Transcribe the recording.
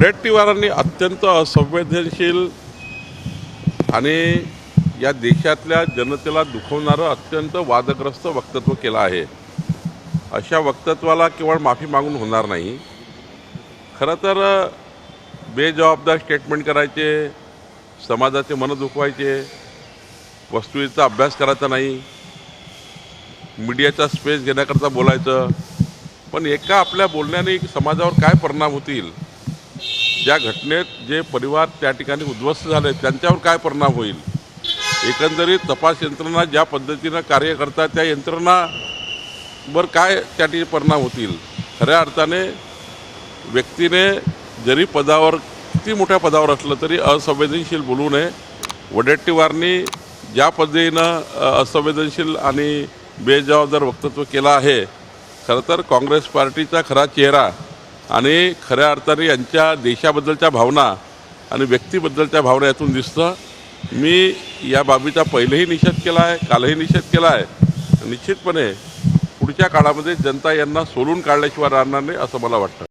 वडेट्टीवारांनी अत्यंत असंवेदनशील आणि या देशातल्या जनतेला दुखवणारं अत्यंत वादग्रस्त वक्तव्य केलं आहे. अशा वक्तत्वाला केवळ माफी मागून होणार नाही. खरं तर बेजबाबदार स्टेटमेंट करायचे समाजाचे मन दुखवायचे वस्तुस्थितीचा अभ्यास करायचा नाही मीडियाचा स्पेस घेण्याकरता बोलायचं पण एका आपल्या बोलण्याने समाजावर काय परिणाम होतील? ज्या घटनेत जे परिवार त्या ठिकाणी उद्ध्वस्त झाले त्यांच्यावर काय परिणाम होईल? एकंदरीत तपास यंत्रणा ज्या पद्धतीनं कार्य करतात त्या यंत्रणावर काय त्या ठिकाणी परिणाम होतील? खऱ्या अर्थाने व्यक्तीने जरी पदावर किती मोठ्या पदावर असलं तरी असंवेदनशील बोलू नये. वडेट्टीवारनी ज्या पद्धतीनं असंवेदनशील आणि बेजबाबदार वक्तव्य केलं आहे खरं तर काँग्रेस पार्टीचा खरा चेहरा आणि खऱ्या अर्थाने यांच्या देशाबद्दलच्या भावना आणि व्यक्तीबद्दलच्या भावना यातून दिसतं. मी या बाबीचा पहिलेही निषेध केला आहे कालही निषेध केला आहे. निश्चितपणे पुढच्या काळामध्ये जनता यांना सोलून काढल्याशिवाय राहणार नाही असं मला वाटतं.